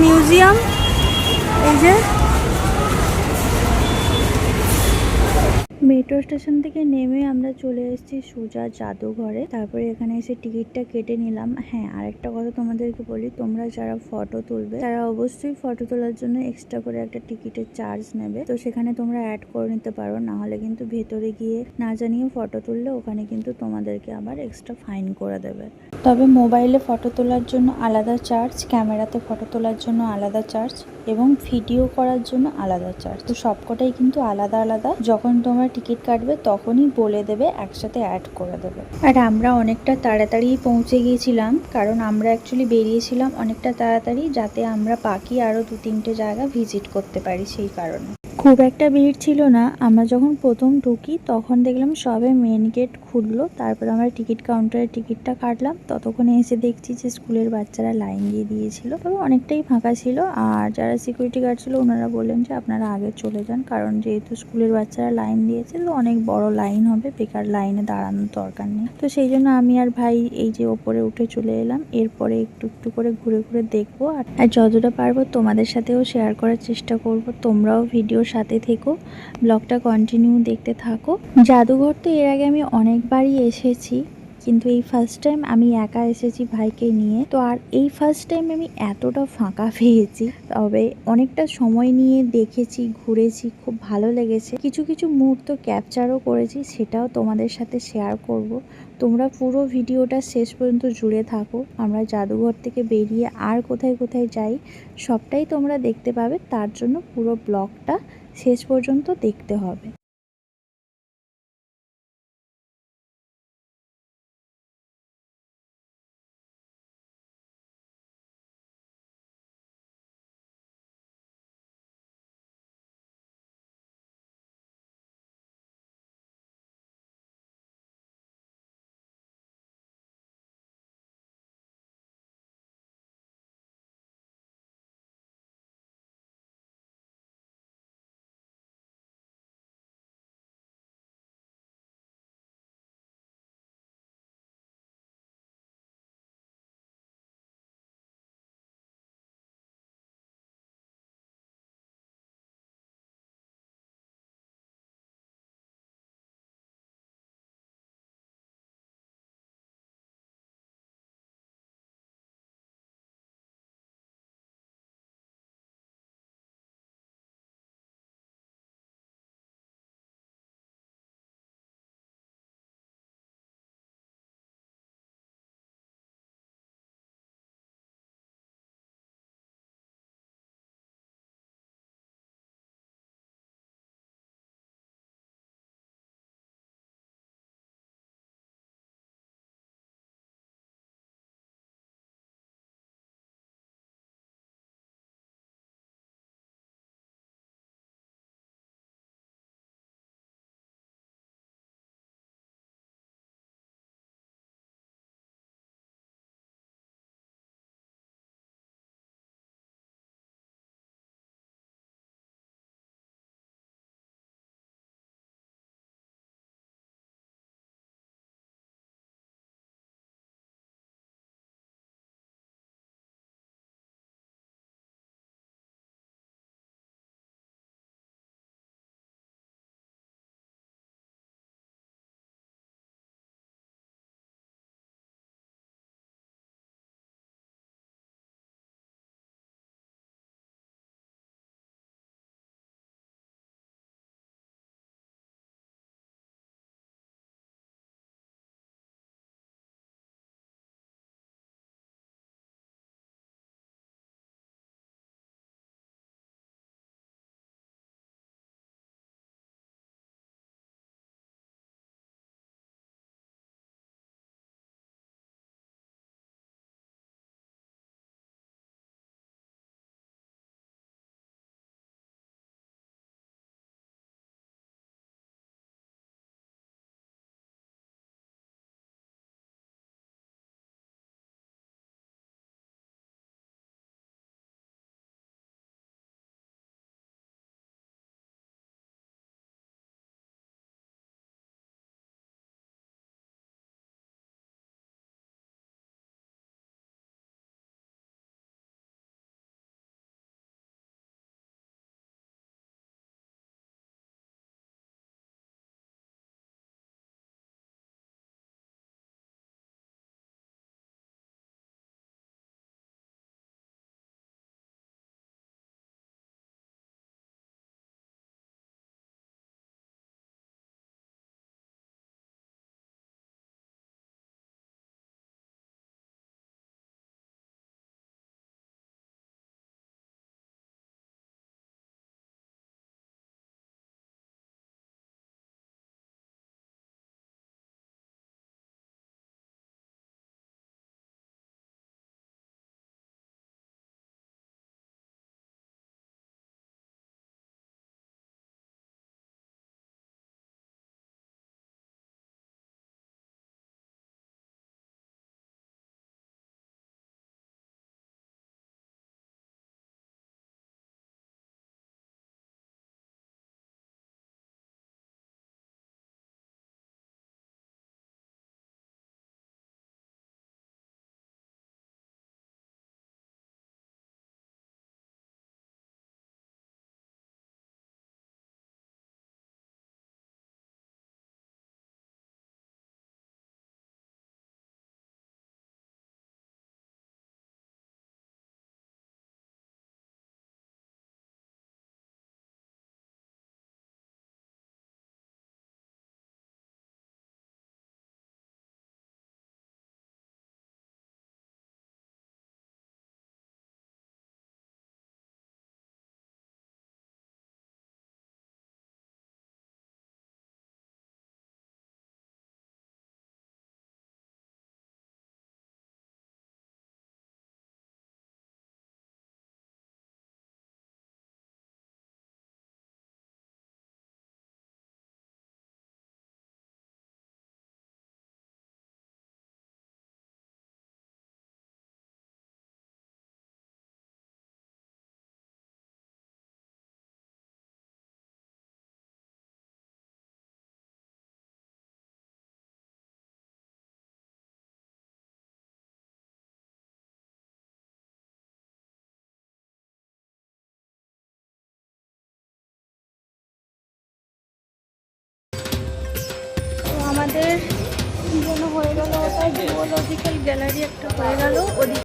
Museum এই যে metro station থেকে নেমে আমরা চলে এসেছি সুজা জাদুঘরে। তারপরে এখানে এসে টিকিটটা কেটে নিলাম। হ্যাঁ আরেকটা কথা তোমাদেরকে বলি, তোমরা যারা ফটো তুলবে, তারা অবশ্যই ফটো তোলার জন্য এক্সট্রা করে একটা টিকিটের চার্জ নেবে। তো সেখানে তোমরা অ্যাড করে নিতে পারো না হলে কিন্তু ভেতরে গিয়ে না জানিয়ে ফটো তুললে ওখানে কিন্তু তোমাদেরকে আবার এক্সট্রা ফাইন করে দেবে। তবে মোবাইলে ফটো তোলার জন্য আলাদা চার্জ ক্যামেরাতে ফটো তোলার জন্য আলাদা চার্জ এবং ভিডিও করার জন্য আলাদা চার্জ তো সবকটাই কিন্তু আলাদা আলাদা। যখন তোমরা টিকিট কাটবে, তখনই বলে দেবে, একসাথে অ্যাড করে দেবে। আর আমরা অনেকটা তাড়াতাড়ি পৌঁছে গিয়েছিলাম, কারণ আমরা অ্যাকচুয়ালি বেরিয়েছিলাম অনেকটা তাড়াতাড়ি, যাতে আমরা পাখি আরও দু তিনটে জায়গা ভিজিট করতে পারি সেই কারণে। খুব একটা ভিড় ছিল না। আমরা যখন প্রথম ঢুকি, তখন দেখলাম সবে মেন গেট খুললো। তারপর আমরা টিকিট কাউন্টারে টিকিটটা কাটলাম। ততক্ষণে এসে দেখছি যে স্কুলের বাচ্চারা লাইন দিয়ে দিয়েছিল। তবে অনেকটাই ফাঁকা ছিল। আর যারা সিকিউরিটি গার্ড ছিল, ওনারা বললেন যে আপনারা আগে চলে যান। কারণ যেহেতু স্কুলের বাচ্চারা লাইন দিয়েছে, তো অনেক বড় লাইন হবে। বেকার লাইনে দাঁড়ানোর দরকার নেই। তো সেই জন্য আমি আর ভাই এই যে ওপরে উঠে চলে এলাম। এরপরে একটু একটু করে ঘুরে ঘুরে দেখব। আর যতটা পারব তোমাদের সাথেও শেয়ার করার চেষ্টা করব। তোমরাও ভিডিওর সাথে থেকো ব্লগটা কন্টিনিউ দেখতে থাকো। জাদুঘর তো এর আগে আমি অনেকবারই এসেছি। কিন্তু এই ফার্স্ট টাইম আমি একা এসেছি ভাইকে নিয়ে। তো আর এই ফার্স্ট টাইম আমি এতটা ফাঁকা পেয়েছি, তবে অনেকটা সময় নিয়ে দেখেছি, ঘুরেছি, খুব ভালো লেগেছে। কিছু কিছু মুহূর্ত ক্যাপচারও করেছি, সেটাও তোমাদের সাথে শেয়ার করব। তোমরা পুরো ভিডিওটা শেষ পর্যন্ত জুড়ে থাকো। আমরা জাদুঘর থেকে বেরিয়ে আর কোথায় কোথায় যাই, সবটাই তোমরা দেখতে পাবে। তার জন্য পুরো ব্লগটা শেষ পর্যন্ত দেখতে হবে। আমাদের যেন হয়ে গেল ওটা জুওলজিক্যাল গ্যালারি একটা হয়ে গেল ওদিকে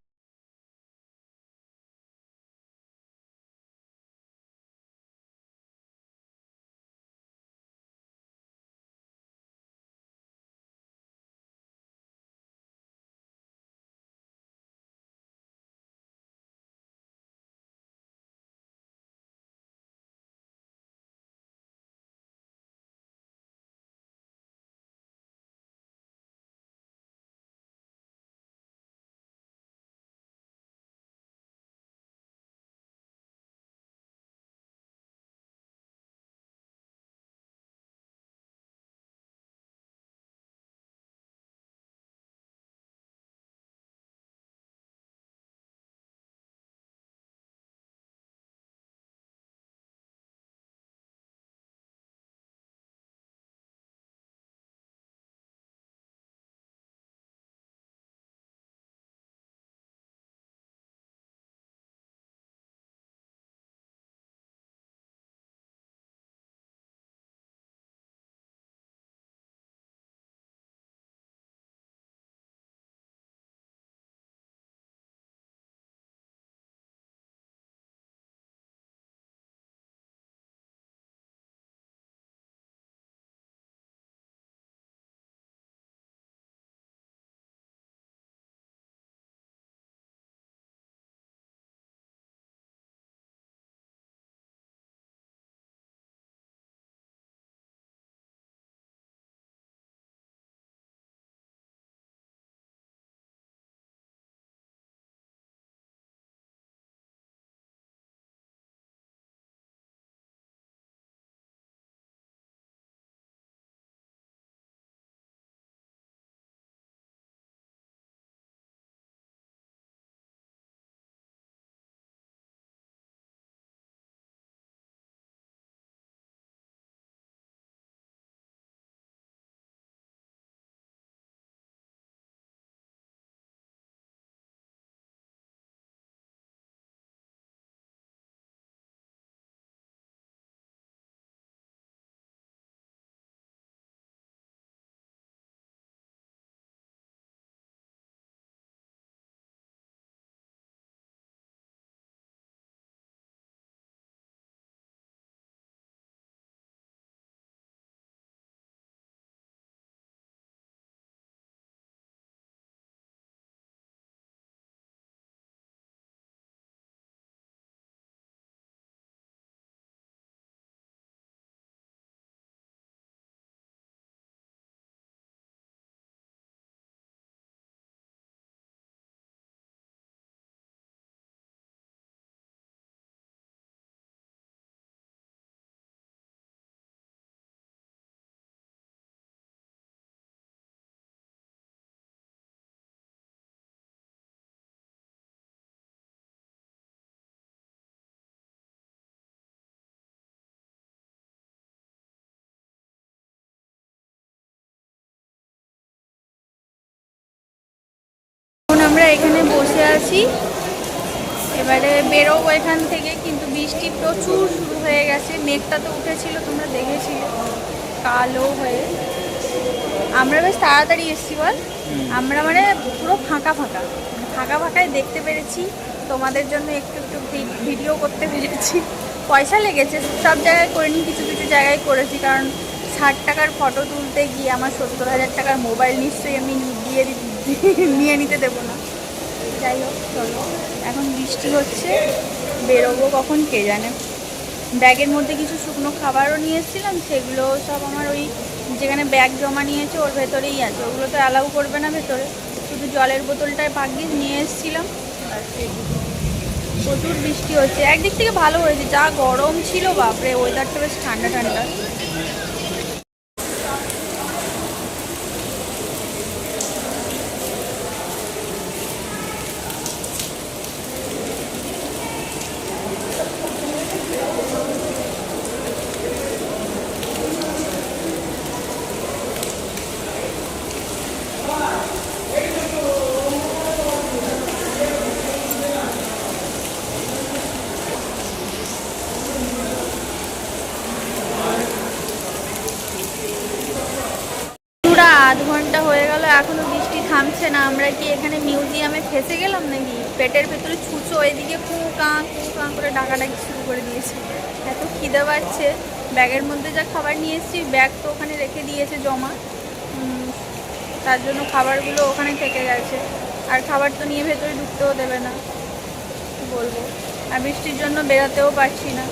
বসে আছি এবারে বেরোবো এখান থেকে কিন্তু বৃষ্টি প্রচুর শুরু হয়ে গেছে। মেঘটা তো উঠেছিল তোমরা দেখেছিলে। কালো হয়ে। আমরা বেশ তাড়াতাড়ি এসছি বল। আমরা মানে পুরো ফাঁকা ফাঁকা। ফাঁকা ফাঁকায় দেখতে পেরেছি। তোমাদের জন্য একটু একটু ভিডিও করতে পেরেছি। পয়সা লেগেছে সব জায়গায় করিনি কিছু কিছু জায়গায় করেছি। কারণ ষাট টাকার ফটো তুলতে গিয়ে আমার সত্তর হাজার টাকার মোবাইল নিশ্চয়ই আমি দিয়ে নিয়ে নিতে দেবো না। যাই হোক, চলো। এখন বৃষ্টি হচ্ছে, বেরোবো কখন কে জানে। ব্যাগের মধ্যে কিছু শুকনো খাবারও নিয়ে এসেছিলাম সেগুলো সব আমার ওই যেখানে ব্যাগ জমা নিয়েছে ওর ভেতরেই আছে। ওগুলো তো অ্যালাউ করবে না ভেতরে। শুধু জলের বোতলটায় পাকিয়ে নিয়ে এসেছিলাম। প্রচুর বৃষ্টি হচ্ছে। একদিক থেকে ভালো হয়েছে। যা গরম ছিল, বাপরে ওয়েদারটা বেশ ঠান্ডা ঠান্ডা। থামছে না। আমরা কি এখানে মিউজিয়ামে ফেসে গেলাম নাকি? পেটের ভেতরে ছুঁচো এদিকে কু কাঁ কু কাঁ করে ডাকাডাকি শুরু করে দিয়েছে। এত খিদে পাচ্ছে। ব্যাগের মধ্যে যা খাবার নিয়ে এসেছি, ব্যাগ তো ওখানে রেখে দিয়েছে জমা। তার জন্য খাবারগুলো ওখানে থেকে গেছে। আর খাবার তো নিয়ে ভেতরে ঢুকতেও দেবে না। বলব? আর বৃষ্টির জন্য বেরাতেও পারছি না।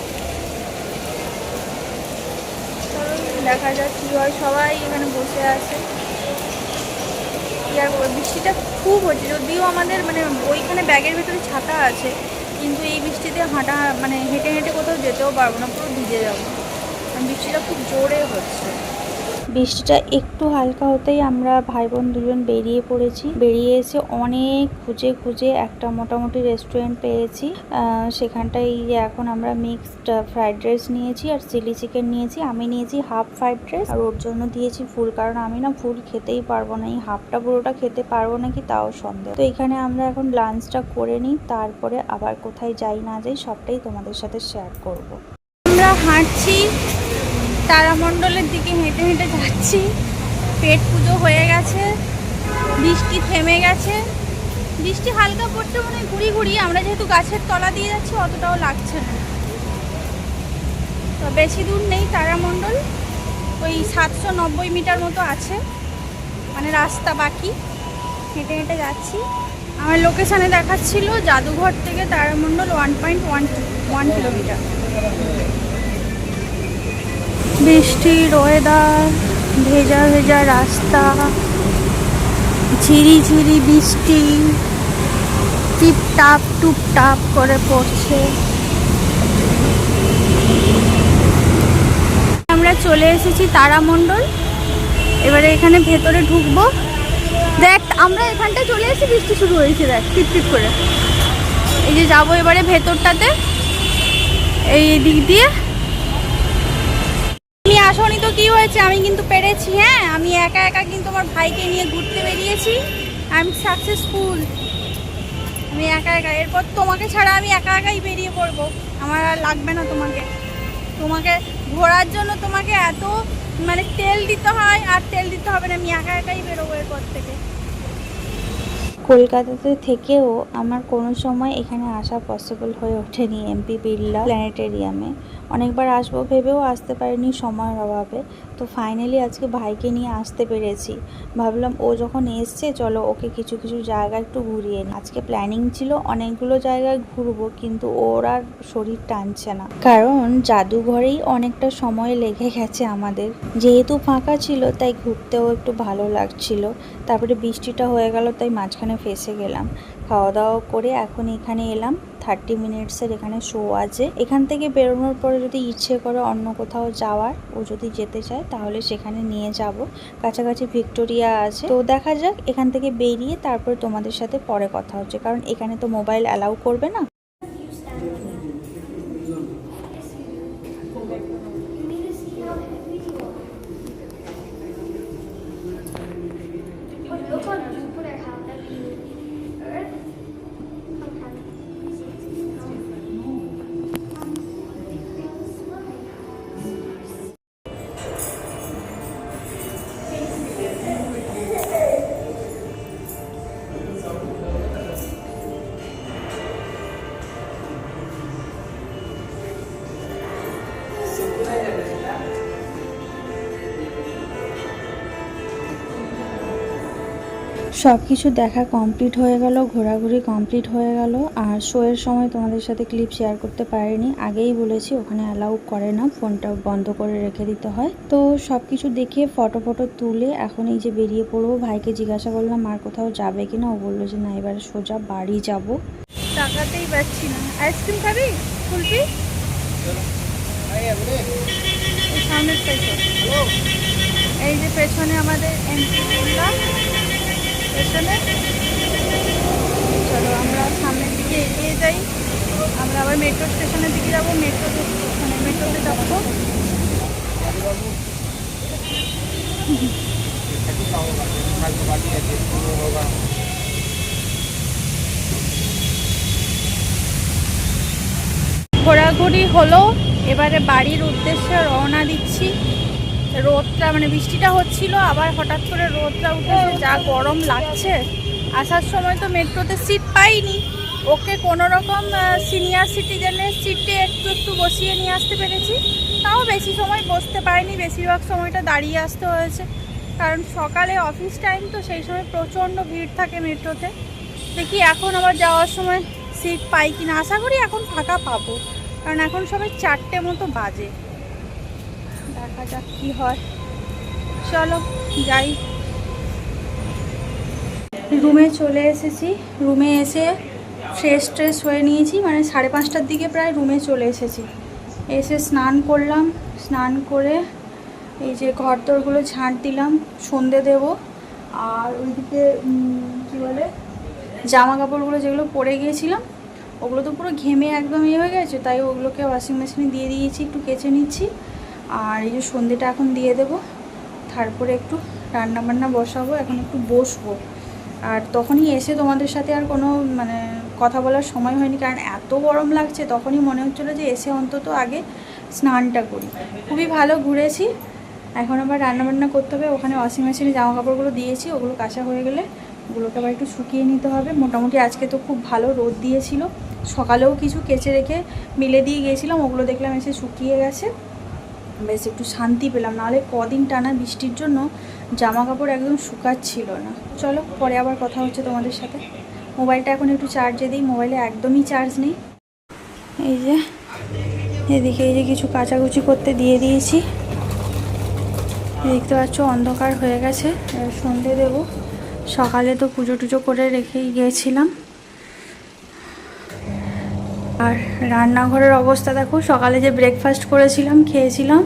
দেখা যাক কী হয়। সবাই এখানে বসে আছে। আর বৃষ্টিটা খুব হচ্ছে যদিও আমাদের মানে ওইখানে ব্যাগের ভেতরে ছাতা আছে, কিন্তু এই বৃষ্টিতে হাঁটা মানে হেঁটে হেঁটে কোথাও যেতেও পারব না, পুরো ভিজে যাব। বৃষ্টিটা খুব জোরে হচ্ছে। বৃষ্টিটা একটু হালকা হতেই আমরা ভাই বোন দুজন বেরিয়ে পড়েছি। বেরিয়ে এসে অনেক খুঁজে খুঁজে একটা মোটামুটি রেস্টুরেন্ট পেয়েছি। যে এখন আমরা মিক্সড ফ্রাইড রাইস নিয়েছি আর চিলি চিকেন নিয়েছি। আমি নিয়েছি হাফ ফ্রাইড রাইস আর ওর জন্য দিয়েছি ফুল। কারণ আমি না ফুল খেতেই পারব না। এই হাফটা পুরোটা খেতে পারব নাকি তাও সন্দেহ। তো এখানে আমরা এখন লাঞ্চটা করে নিই। তারপরে আবার কোথায় যাই না যাই সবটাই তোমাদের সাথে শেয়ার করব। আমরা হাঁটছি তারামণ্ডলের দিকে হেঁটে হেঁটে যাচ্ছি। পেট পুজো হয়ে গেছে, বৃষ্টি থেমে গেছে। বৃষ্টি হালকা পড়ছে মনে হয় ঘুরি ঘুরি, আমরা যেহেতু গাছের তলা দিয়ে যাচ্ছি, অতটাও লাগছে না। তো বেশি দূর নেই তারামণ্ডল, ওই সাতশো নব্বই মিটার মতো আছে মানে রাস্তা বাকি। হেঁটে হেঁটে যাচ্ছি। আমার লোকেশানে দেখাচ্ছিল জাদুঘর থেকে তারামণ্ডল one point one one kilometre বৃষ্টির ওয়েদার ভেজা ভেজা রাস্তা, ঝিরি ঝিরি বৃষ্টি টিপ টাপ টুপ টাপ করে পড়ছে। আমরা চলে এসেছি তারামণ্ডল। এবারে এখানে ভেতরে ঢুকবো। দেখ, আমরা এখানটায় চলে এসেছি বৃষ্টি শুরু হয়েছে, দেখ, টিপ টিপ করে। এই যে যাব এবারে ভেতরটাতে। এই দিক দিয়ে। তুমি তো, কি হয়েছে? আমি কিন্তু পেরেছি হ্যাঁ? আমি একা একা কিন্তু আমার ভাইকে নিয়ে ঘুরতে বেরিয়েছি। আমি সাকসেসফুল আমি একা একা। এরপর তোমাকে ছাড়া আমি একা একাই বেরিয়ে পড়ব। আমার আর লাগবে না তোমাকে। তোমাকে ঘোরার জন্য তোমাকে এত মানে তেল দিতে হয়, আর তেল দিতে হবে না। আমি একা একাই বেরোবো এরপর থেকে। কলকাতাতে থেকেও আমার কোনো সময় এখানে আসা পসিবল হয়ে ওঠেনি এমপি বিড়লা প্ল্যানেটেরিয়ামে অনেকবার আসব ভেবেও আসতে পারিনি সময়ের অভাবে। তো ফাইনালি আজকে ভাইকে নিয়ে আসতে পেরেছি। ভাবলাম ও যখন এসছে, চলো ওকে কিছু কিছু জায়গা একটু ঘুরিয়ে নিই আজকে প্ল্যানিং ছিল অনেকগুলো জায়গায় ঘুরবো, কিন্তু ওর আর শরীর টানছে না। কারণ জাদুঘরেই অনেকটা সময় লেগে গেছে আমাদের। যেহেতু ফাঁকা ছিল, তাই ঘুরতেও একটু ভালো লাগছিল। তারপরে বৃষ্টিটা হয়ে গেল, তাই মাঝখানে ফেসে গেলাম। খাওয়া দাওয়া করে এখন এখানে এলাম। থার্টি মিনিটসের এখানে শো আছে। এখান থেকে বেরোনোর পরে যদি ইচ্ছে করে অন্য কোথাও যাওয়ার, ও যদি যেতে চায়, তাহলে সেখানে নিয়ে যাব। কাছাকাছি ভিক্টোরিয়া আছে। তো দেখা যাক, এখান থেকে বেরিয়ে তারপর তোমাদের সাথে পরে কথা হচ্ছে। কারণ এখানে তো মোবাইল অ্যালাউ করবে না। সব কিছু দেখা কমপ্লিট হয়ে গেল, ঘোরাঘুরি কমপ্লিট হয়ে গেল। আর শোয়ের সময় তোমাদের সাথে ক্লিপ শেয়ার করতে পারিনি। আগেই বলেছি, ওখানে অ্যালাউ করে না ফোনটা বন্ধ করে রেখে দিতে হয়। তো সব কিছু দেখে ফটো ফটো তুলে এখন এই যে বেরিয়ে পড়ব। ভাইকে জিজ্ঞাসা করলাম, আর কোথাও যাবে কিনা ও বলল যে, না, এবারে সোজা বাড়ি যাব। না। আইসক্রিম এই যে পেছনে আমাদের এমপি পেছনে চলো আমরা সামনের দিকে এগিয়ে যাই। আমরা আবার মেট্রো স্টেশনের দিকে যাব। মেট্রোতে ওখানে মেট্রোতে যাব। ঘোরাঘুরি হলো। এবারে বাড়ির উদ্দেশ্যে রওনা দিচ্ছি। রোদটা মানে বৃষ্টিটা হচ্ছিল, আবার হঠাৎ করে রোদটা উঠেছে, যা গরম লাগছে। আসার সময় তো মেট্রোতে সিট পাইনি। ওকে কোনো রকম সিনিয়র সিটিজেনের সিটে একটু একটু বসিয়ে নিয়ে আসতে পেরেছি। তাও বেশি সময় বসতে পারিনি, বেশিরভাগ সময়টা দাঁড়িয়ে আসতে হয়েছে। কারণ সকালে অফিস টাইম তো সেই সময় প্রচণ্ড ভিড় থাকে মেট্রোতে। দেখি এখন আবার যাওয়ার সময় সিট পাই কিনা। আশা করি এখন ফাঁকা পাবো। কারণ এখন সবাই চারটে মতো বাজে। দেখা যাক কি হয়। চলো, যাই। রুমে চলে এসেছি। রুমে এসে ফ্রেশ ট্রেশ হয়ে নিয়েছি। মানে সাড়ে পাঁচটার দিকে প্রায় রুমে চলে এসেছি। এসে স্নান করলাম। স্নান করে এই যে ঘর দরগুলো ঝাঁট দিলাম, সন্ধে দেব। আর ওইদিকে কী বলে জামা কাপড়গুলো যেগুলো পরে গিয়েছিলাম, ওগুলো তো পুরো ঘেমে একদম ইয়ে হয়ে গেছে, তাই ওগুলোকে ওয়াশিং মেশিনে দিয়ে দিয়েছি, একটু কেচে নিচ্ছি। আর এই যে সন্ধেটা এখন দিয়ে দেব। তারপরে একটু রান্না বান্না বসাবো, এখন একটু বসবো। আর তখনই এসে তোমাদের সাথে আর কোনো মানে কথা বলার সময় হয়নি, কারণ এত গরম লাগছে, তখনই মনে হচ্ছিল যে এসে অন্তত আগে স্নানটা করি। খুবই ভালো ঘুরেছি। এখন আবার রান্নাবান্না করতে হবে, ওখানে ওয়াশিং মেশিনে জামা কাপড়গুলো দিয়েছি, ওগুলো কাঁচা হয়ে গেলে ওগুলোকে আবার একটু শুকিয়ে নিতে হবে। মোটামুটি আজকে তো খুব ভালো রোদ দিয়েছিল, সকালেও কিছু কেচে রেখে মিলে দিয়ে গিয়েছিলাম, ওগুলো দেখলাম এসে শুকিয়ে গেছে। বেশ একটু শান্তি পেলাম, নাহলে কদিন টানা বৃষ্টির জন্য জামা কাপড় একদম শুকাচ্ছিল না। চলো, পরে আবার কথা হচ্ছে তোমাদের সাথে। মোবাইলটা এখন একটু চার্জে দিই, মোবাইলে একদমই চার্জ নেই। এই যে, এদিকে এই যে কিছু কাচাকুচি করতে দিয়ে দিয়েছি। দেখতে পাচ্ছ অন্ধকার হয়ে গেছে সন্ধে দেব। সকালে তো পুজো টুজো করে রেখেই গিয়েছিলাম আর রান্নাঘরের অবস্থা দেখো, সকালে যে ব্রেকফাস্ট করেছিলাম, খেয়েছিলাম,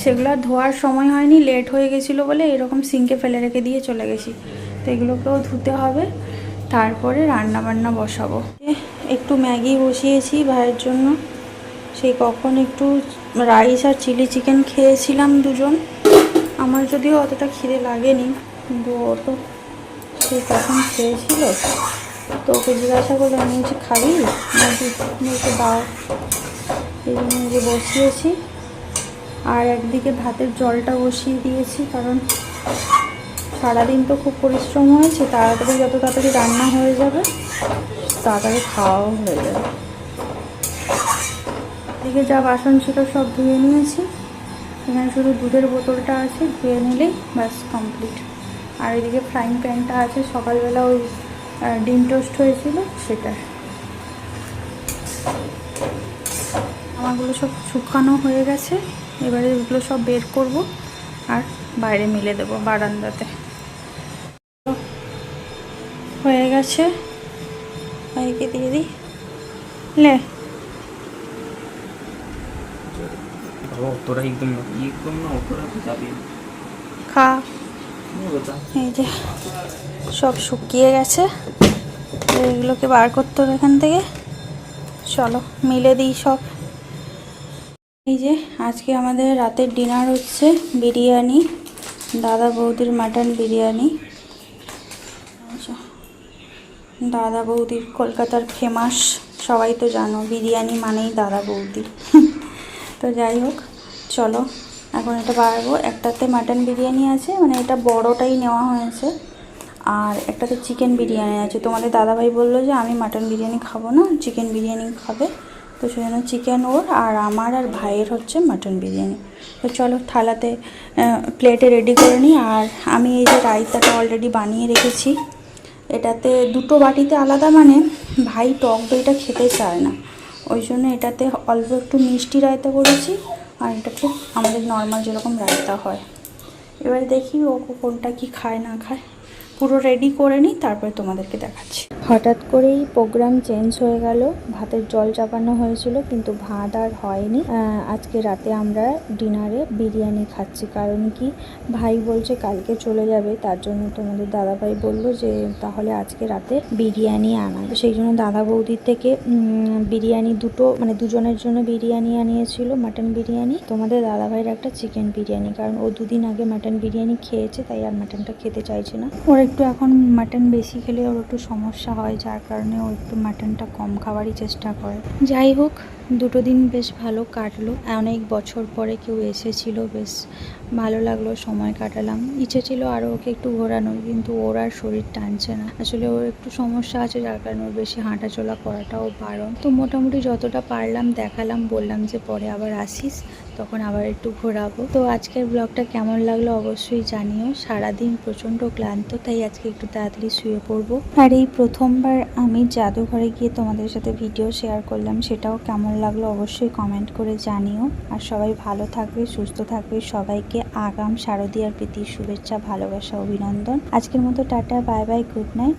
সেগুলো ধোয়ার সময় হয়নি লেট হয়ে গেছিল বলে এরকম সিঙ্কে ফেলে রেখে দিয়ে চলে গেছি। তো এগুলোকেও ধুতে হবে, তারপরে রান্না বান্না বসাবো একটু ম্যাগি বসিয়েছি ভাইয়ের জন্য। সেই কখন একটু রাইস আর চিলি চিকেন খেয়েছিলাম দুজন। আমার যদিও অতটা খিদে লাগেনি, কিন্তু ও তো সেই কখন খেয়েছিল। তো ওকে জিজ্ঞাসা করলাম, আমি বলছি, খাবি? বলছে, দাও। এই জন্য যে বসিয়েছি, আর একদিকে ভাতের জলটা বসিয়ে দিয়েছি, কারণ সারাদিন তো খুব পরিশ্রম হয়েছে, তাড়াতাড়ি যত তাড়াতাড়ি রান্না হয়ে যাবে, তাড়াতাড়ি খাওয়াও হয়ে যাবে। এদিকে যা বাসন ছিল সব ধুয়ে নিয়েছি, এখানে শুধু দুধের বোতলটা আছে, ধুয়ে নিলেই ব্যাস কমপ্লিট আর এদিকে ফ্রাইং প্যানটা আছে, সকালবেলা ওই আহ, ডিম টোস্ট হয়েছিল সেটা। আমারগুলো সব শুকানো হয়ে গেছে। এবারে এগুলো সব বের করব আর বাইরে মিলে দেবো বারান্দাতে। হয়ে গেছে। ভাইকে দিয়ে দিই। লে। তোরা একদম না একদম না তোরা যাবি খা। এই যে, সব শুকিয়ে গেছে। এগুলোকে বার করতে হবে এখান থেকে। চলো, মিলে দিই সব। এই যে, আজকে আমাদের রাতের ডিনার হচ্ছে বিরিয়ানি, দাদা বৌদির মাটন বিরিয়ানি। আচ্ছা। দাদা বৌদির কলকাতার ফেমাস, সবাই তো জানো, বিরিয়ানি মানেই দাদা বৌদি। তো যাই হোক, চলো। এখন এটা বাড়বো। একটাতে মাটন বিরিয়ানি আছে মানে এটা বড়টাই নেওয়া হয়েছে। আর একটাতে চিকেন বিরিয়ানি আছে। তোমাদের দাদাভাই বলল যে, আমি মাটন বিরিয়ানি খাব না চিকেন বিরিয়ানি খাবে। তো সেজন্য চিকেন ওর, আর আমার আর ভাইয়ের হচ্ছে মাটন বিরিয়ানি। তো চলো থালাতে প্লেটে রেডি করে নিই। আর আমি এই যে রায়তাটা অলরেডি বানিয়ে রেখেছি, এটাতে দুটো বাটিতে আলাদা মানে ভাই টক দইটা খেতে চায় না। ওই জন্য এটাতে অল্প একটু মিষ্টি রায়তা করেছি। আর খুব আমাদের নর্মাল যেরকম রাখতে হয়। এবার দেখি ও কোনটা কি খায়, না খায়। পুরো রেডি করে নিই, তারপরে তোমাদেরকে দেখাচ্ছি। হঠাৎ করেই প্রোগ্রাম চেঞ্জ হয়ে গেল। ভাতের জল চাপানো হয়েছিল, কিন্তু ভাত আর হয়নি। আজকে রাতে আমরা ডিনারে বিরিয়ানি খাচ্ছি। কারণ কি? ভাই বলছে কালকে চলে যাবে, তার জন্য তোমাদের দাদা ভাই বলল যে, তাহলে আজকে রাতে বিরিয়ানি আনা। সেই জন্য দাদা বৌদির থেকে বিরিয়ানি দুটো মানে দুজনের জন্য বিরিয়ানি আনিয়েছিল মাটন বিরিয়ানি। তোমাদের দাদা ভাইয়ের একটা চিকেন বিরিয়ানি, কারণ ও দুদিন আগে মাটন বিরিয়ানি খেয়েছে, তাই আর মাটনটা খেতে চাইছে না। ওর একটু এখন মাটন বেশি খেলে ওর একটু সমস্যা হয়, যার কারণে ও একটু মাটনটা কম খাওয়ারই চেষ্টা করে। যাই হোক, দুটো দিন বেশ ভালো কাটলো। অনেক বছর পরে কেউ এসেছিল, বেশ ভালো লাগল, সময় কাটালাম। ইচ্ছে ছিল আরও ওকে একটু ঘোরানোর, কিন্তু ওর আর শরীর টানছে না। আসলে ওর একটু সমস্যা আছে, যার কারণে ওর বেশি হাঁটাচলা করাটাও বারণ। তো মোটামুটি যতটা পারলাম দেখালাম, বললাম যে পরে আবার আসিস। তখন আবার একটু ঘোরাবো। তো আজকের ব্লগটা কেমন লাগল অবশ্যই জানিও। সারাদিন প্রচণ্ড ক্লান্ত, তাই আজকে একটু তাড়াতাড়ি শুয়ে পড়ব। আর এই প্রথমবার আমি জাদুঘরে গিয়ে তোমাদের সাথে ভিডিও শেয়ার করলাম, সেটাও কেমন লাগল অবশ্যই কমেন্ট করে জানিও। আর সবাই ভালো থাকবে, সুস্থ থাকবে। সবাইকে আগাম শারদীয়ার প্রীতি, শুভেচ্ছা, ভালোবাসা, অভিনন্দন। আজকের মতো tata, bye bye, good night.